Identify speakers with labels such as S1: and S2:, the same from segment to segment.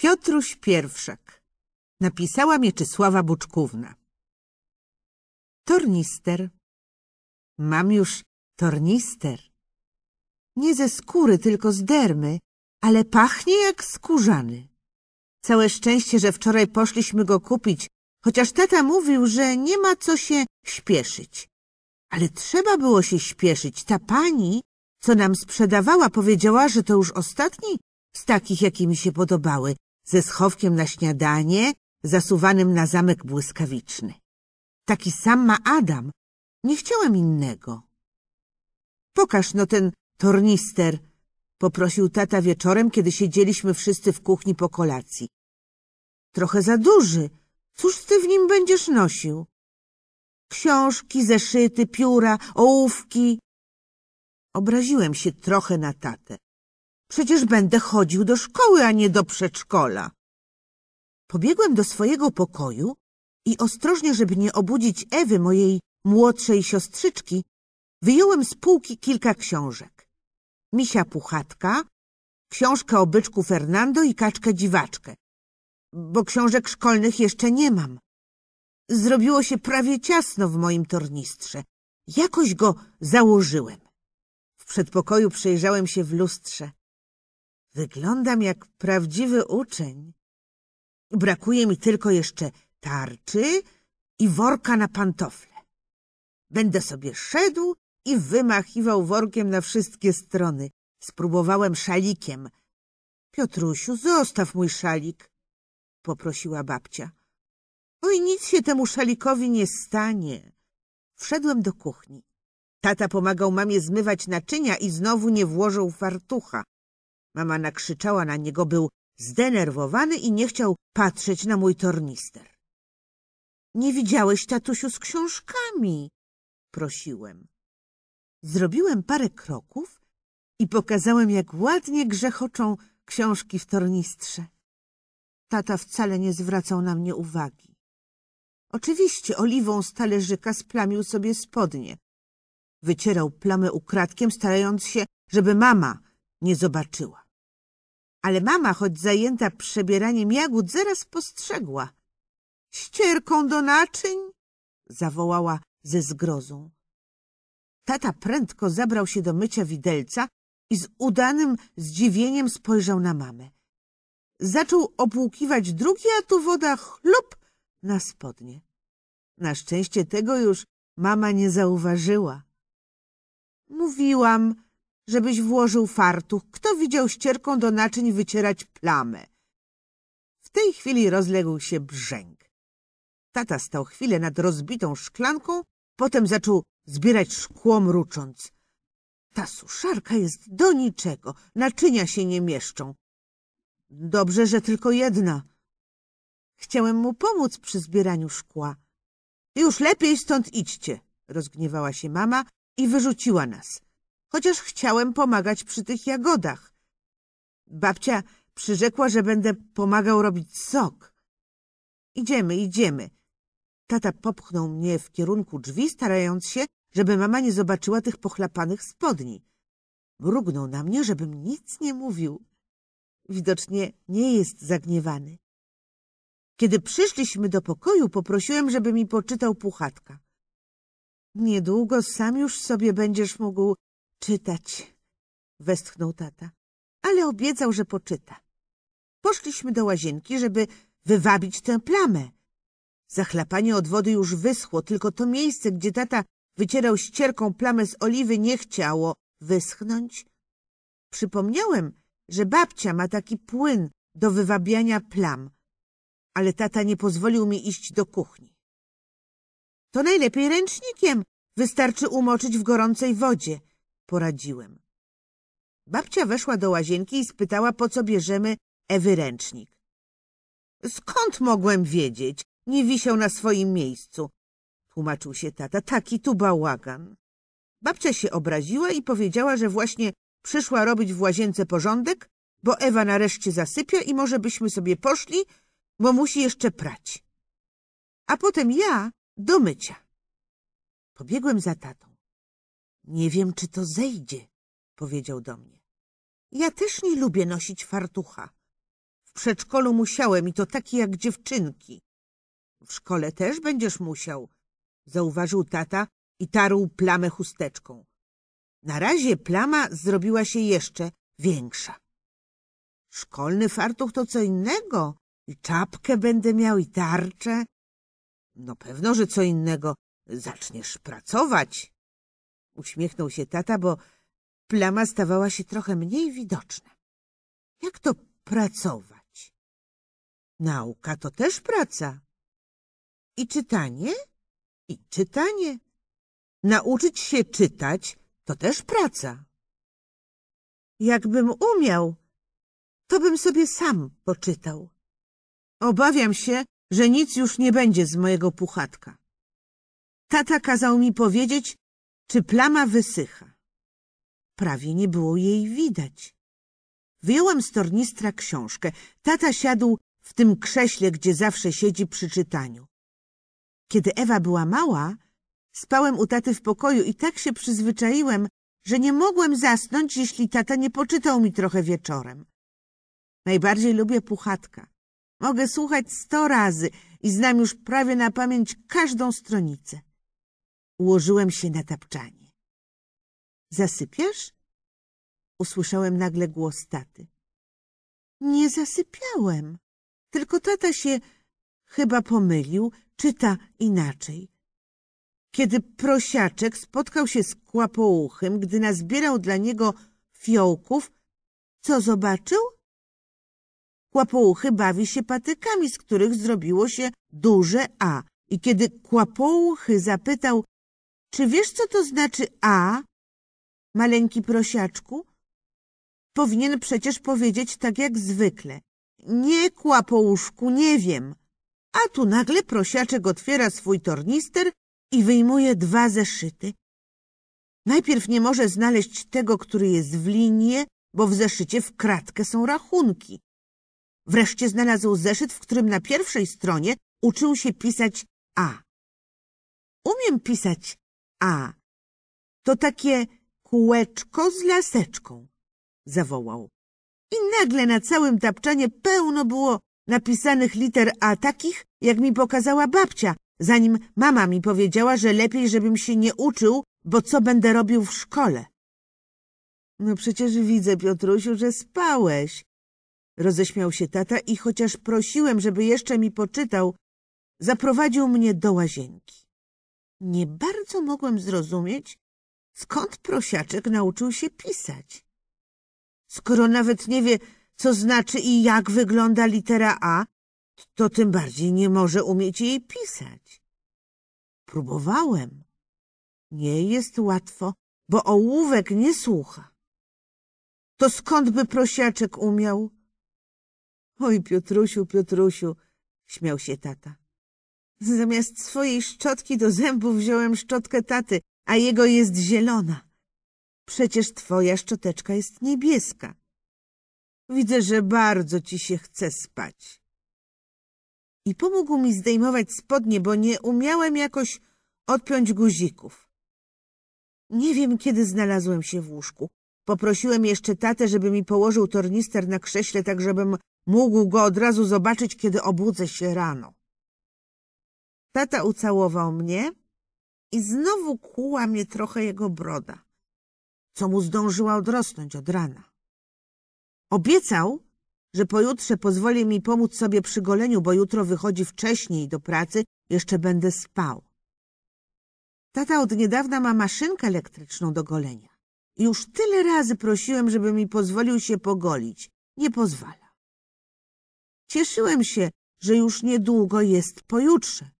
S1: Piotruś Pierwszak. Napisała Mieczysława Buczkówna. Tornister. Mam już tornister. Nie ze skóry, tylko z dermy, ale pachnie jak skórzany. Całe szczęście, że wczoraj poszliśmy go kupić, chociaż tata mówił, że nie ma co się śpieszyć. Ale trzeba było się śpieszyć. Ta pani, co nam sprzedawała, powiedziała, że to już ostatni z takich, jakie mi się podobały, ze schowkiem na śniadanie, zasuwanym na zamek błyskawiczny. Taki sam ma Adam. Nie chciałem innego. Pokaż no ten tornister, poprosił tata wieczorem, kiedy siedzieliśmy wszyscy w kuchni po kolacji. Trochę za duży. Cóż ty w nim będziesz nosił? Książki, zeszyty, pióra, ołówki. Obraziłem się trochę na tatę. Przecież będę chodził do szkoły, a nie do przedszkola. Pobiegłem do swojego pokoju i ostrożnie, żeby nie obudzić Ewy, mojej młodszej siostrzyczki, wyjąłem z półki kilka książek. Misia Puchatka, książkę o byczku Fernando i kaczkę dziwaczkę, bo książek szkolnych jeszcze nie mam. Zrobiło się prawie ciasno w moim tornistrze. Jakoś go założyłem. W przedpokoju przejrzałem się w lustrze. Wyglądam jak prawdziwy uczeń. Brakuje mi tylko jeszcze tarczy i worka na pantofle. Będę sobie szedł i wymachiwał workiem na wszystkie strony. Spróbowałem szalikiem. — Piotrusiu, zostaw mój szalik — poprosiła babcia. — Oj, nic się temu szalikowi nie stanie. Wszedłem do kuchni. Tata pomagał mamie zmywać naczynia i znowu nie włożył fartucha. Mama nakrzyczała na niego, był zdenerwowany i nie chciał patrzeć na mój tornister. — Nie widziałeś, tatusiu, z książkami? — prosiłem. Zrobiłem parę kroków i pokazałem, jak ładnie grzechoczą książki w tornistrze. Tata wcale nie zwracał na mnie uwagi. Oczywiście oliwą z talerzyka splamił sobie spodnie. Wycierał plamę ukradkiem, starając się, żeby mama nie zobaczyła. Ale mama, choć zajęta przebieraniem jagód, zaraz postrzegła. — Ścierką do naczyń? — zawołała ze zgrozą. Tata prędko zabrał się do mycia widelca i z udanym zdziwieniem spojrzał na mamę. Zaczął opłukiwać drugi, a tu woda chlop na spodnie. Na szczęście tego już mama nie zauważyła. Mówiłam, żebyś włożył fartuch. Kto widział ścierką do naczyń wycierać plamę? W tej chwili rozległ się brzęk. Tata stał chwilę nad rozbitą szklanką, potem zaczął zbierać szkło mrucząc. Ta suszarka jest do niczego, naczynia się nie mieszczą. Dobrze, że tylko jedna. Chciałem mu pomóc przy zbieraniu szkła. Już lepiej stąd idźcie, rozgniewała się mama i wyrzuciła nas. Chociaż chciałem pomagać przy tych jagodach. Babcia przyrzekła, że będę pomagał robić sok. Idziemy, idziemy. Tata popchnął mnie w kierunku drzwi, starając się, żeby mama nie zobaczyła tych pochlapanych spodni. Mrugnął na mnie, żebym nic nie mówił. Widocznie nie jest zagniewany. Kiedy przyszliśmy do pokoju, poprosiłem, żeby mi poczytał puchatka. Niedługo sam już sobie będziesz mógł czytać, westchnął tata, ale obiecał, że poczyta. Poszliśmy do łazienki, żeby wywabić tę plamę. Zachlapanie od wody już wyschło, tylko to miejsce, gdzie tata wycierał ścierką plamę z oliwy, nie chciało wyschnąć. Przypomniałem, że babcia ma taki płyn do wywabiania plam, ale tata nie pozwolił mi iść do kuchni. To najlepiej ręcznikiem, wystarczy umoczyć w gorącej wodzie, poradziłem. Babcia weszła do łazienki i spytała, po co bierzemy Ewy ręcznik. Skąd mogłem wiedzieć? Nie wisiał na swoim miejscu. Tłumaczył się tata, taki tu bałagan. Babcia się obraziła i powiedziała, że właśnie przyszła robić w łazience porządek, bo Ewa nareszcie zasypia i może byśmy sobie poszli, bo musi jeszcze prać. A potem ja do mycia. Pobiegłem za tatą. Nie wiem, czy to zejdzie, powiedział do mnie. Ja też nie lubię nosić fartucha. W przedszkolu musiałem i to taki jak dziewczynki. W szkole też będziesz musiał, zauważył tata i tarł plamę chusteczką. Na razie plama zrobiła się jeszcze większa. Szkolny fartuch to co innego. I czapkę będę miał, i tarczę. No pewno, że co innego. Zaczniesz pracować. Uśmiechnął się tata, bo plama stawała się trochę mniej widoczna. Jak to pracować? Nauka to też praca. I czytanie? I czytanie. Nauczyć się czytać to też praca. Jakbym umiał, to bym sobie sam poczytał. Obawiam się, że nic już nie będzie z mojego puchatka. Tata kazał mi powiedzieć, czy plama wysycha. Prawie nie było jej widać. Wyjąłem z tornistra książkę. Tata siadł w tym krześle, gdzie zawsze siedzi przy czytaniu. Kiedy Ewa była mała, spałem u taty w pokoju i tak się przyzwyczaiłem, że nie mogłem zasnąć, jeśli tata nie poczytał mi trochę wieczorem. Najbardziej lubię puchatka. Mogę słuchać sto razy i znam już prawie na pamięć każdą stronicę. Ułożyłem się na tapczanie. Zasypiasz? Usłyszałem nagle głos taty. Nie zasypiałem, tylko tata się chyba pomylił, czyta inaczej. Kiedy prosiaczek spotkał się z kłapouchym, gdy nazbierał dla niego fiołków, co zobaczył? Kłapouchy bawi się patykami, z których zrobiło się duże A. I kiedy kłapouchy zapytał, czy wiesz, co to znaczy A, maleńki prosiaczku? Powinien przecież powiedzieć tak jak zwykle. Nie, kłapouszku, nie wiem. A tu nagle prosiaczek otwiera swój tornister i wyjmuje dwa zeszyty. Najpierw nie może znaleźć tego, który jest w linie, bo w zeszycie w kratkę są rachunki. Wreszcie znalazł zeszyt, w którym na pierwszej stronie uczył się pisać A. Umiem pisać A. To takie kółeczko z laseczką, zawołał. I nagle na całym tapczanie pełno było napisanych liter A, takich, jak mi pokazała babcia, zanim mama mi powiedziała, że lepiej, żebym się nie uczył, bo co będę robił w szkole. No przecież widzę, Piotrusiu, że spałeś. Roześmiał się tata i chociaż prosiłem, żeby jeszcze mi poczytał, zaprowadził mnie do łazienki. Nie bardzo mogłem zrozumieć, skąd prosiaczek nauczył się pisać. Skoro nawet nie wie, co znaczy i jak wygląda litera A, to tym bardziej nie może umieć jej pisać. Próbowałem. Nie jest łatwo, bo ołówek nie słucha. To skąd by prosiaczek umiał? Oj, Piotrusiu, Piotrusiu, śmiał się tata. Zamiast swojej szczotki do zębów wziąłem szczotkę taty, a jego jest zielona. Przecież twoja szczoteczka jest niebieska. Widzę, że bardzo ci się chce spać. I pomógł mi zdejmować spodnie, bo nie umiałem jakoś odpiąć guzików. Nie wiem, kiedy znalazłem się w łóżku. Poprosiłem jeszcze tatę, żeby mi położył tornister na krześle, tak żebym mógł go od razu zobaczyć, kiedy obudzę się rano. Tata ucałował mnie i znowu kłuła mnie trochę jego broda, co mu zdążyła odrosnąć od rana. Obiecał, że pojutrze pozwoli mi pomóc sobie przy goleniu, bo jutro wychodzi wcześniej do pracy, jeszcze będę spał. Tata od niedawna ma maszynkę elektryczną do golenia. Już tyle razy prosiłem, żeby mi pozwolił się pogolić. Nie pozwala. Cieszyłem się, że już niedługo jest pojutrze.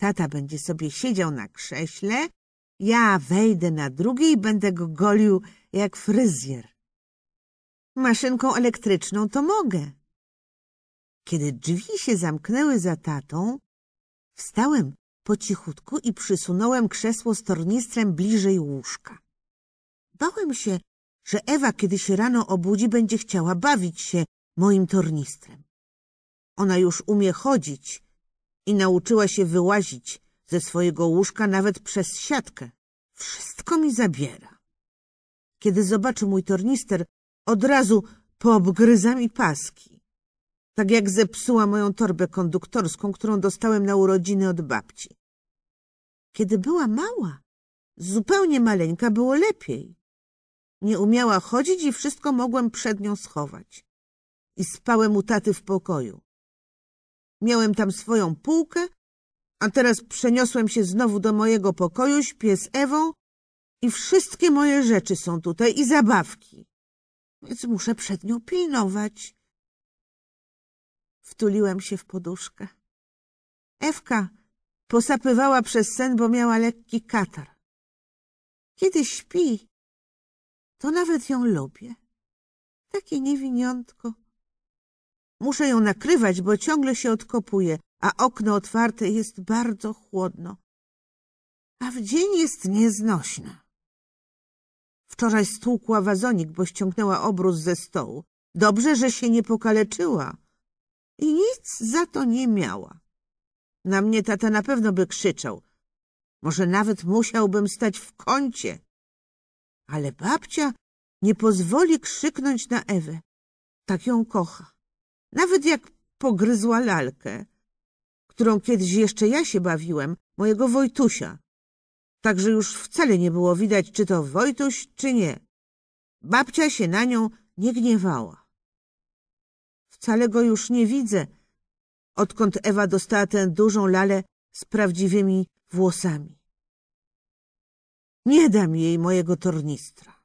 S1: Tata będzie sobie siedział na krześle, ja wejdę na drugie i będę go golił jak fryzjer. Maszynką elektryczną to mogę. Kiedy drzwi się zamknęły za tatą, wstałem po cichutku i przysunąłem krzesło z tornistrem bliżej łóżka. Bałem się, że Ewa, kiedy się rano obudzi, będzie chciała bawić się moim tornistrem. Ona już umie chodzić i nauczyła się wyłazić ze swojego łóżka nawet przez siatkę. Wszystko mi zabiera. Kiedy zobaczy mój tornister, od razu poobgryza mi paski. Tak jak zepsuła moją torbę konduktorską, którą dostałem na urodziny od babci. Kiedy była mała, zupełnie maleńka, było lepiej. Nie umiała chodzić i wszystko mogłem przed nią schować. I spałem u taty w pokoju. Miałem tam swoją półkę, a teraz przeniosłem się znowu do mojego pokoju, śpię z Ewą i wszystkie moje rzeczy są tutaj i zabawki. Więc muszę przed nią pilnować. Wtuliłem się w poduszkę. Ewka posapywała przez sen, bo miała lekki katar. Kiedy śpi, to nawet ją lubię. Takie niewiniątko. Muszę ją nakrywać, bo ciągle się odkopuje, a okno otwarte jest bardzo chłodno. A w dzień jest nieznośna. Wczoraj stłukła wazonik, bo ściągnęła obrus ze stołu. Dobrze, że się nie pokaleczyła. I nic za to nie miała. Na mnie tata na pewno by krzyczał. Może nawet musiałbym stać w kącie. Ale babcia nie pozwoli krzyknąć na Ewę. Tak ją kocha. Nawet jak pogryzła lalkę, którą kiedyś jeszcze ja się bawiłem, mojego Wojtusia. Także już wcale nie było widać, czy to Wojtuś, czy nie. Babcia się na nią nie gniewała. Wcale go już nie widzę, odkąd Ewa dostała tę dużą lalę z prawdziwymi włosami. Nie dam jej mojego tornistra.